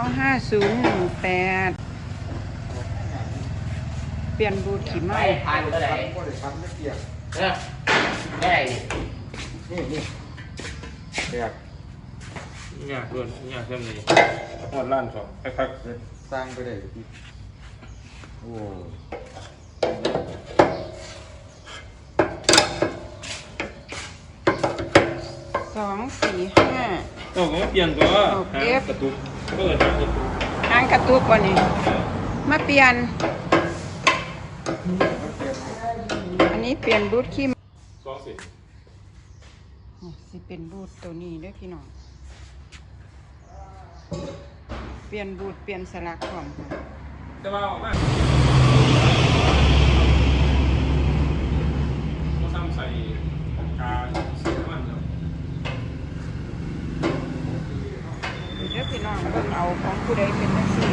วห้าศูนย์หนึ่งแปดเปลี่ยนบูทขี่ไม่ไม้ทานก็ได้ก็ได้ทำไม่เกี่ยงเออได้นี่นี่แตกยากด้วยยากเช่นนี้หมดล้านสองคักเสร็จสร้างไปได้พี่โอ้สองสี่ห้าๆโอ้ก็เปลี่ยนตัวโอเคหากระตุกก็เลยหางกระตุก หางกระตุกวันนี้ มาเปลี่ยน อันนี้เปลี่ยนบูทขี่สองสิบนี่สิเป็นบูทตัวนี้เด้อพี่น้อง เปลี่ยนบูทเปลี่ยนสลักของค่ะแต่ว่าออกมาก็ซ้ำใส่กาเสียมันเนาะ เดี๋ยว พี่น้องเบิ่งเอาของผู้ใดเป็นจังซี่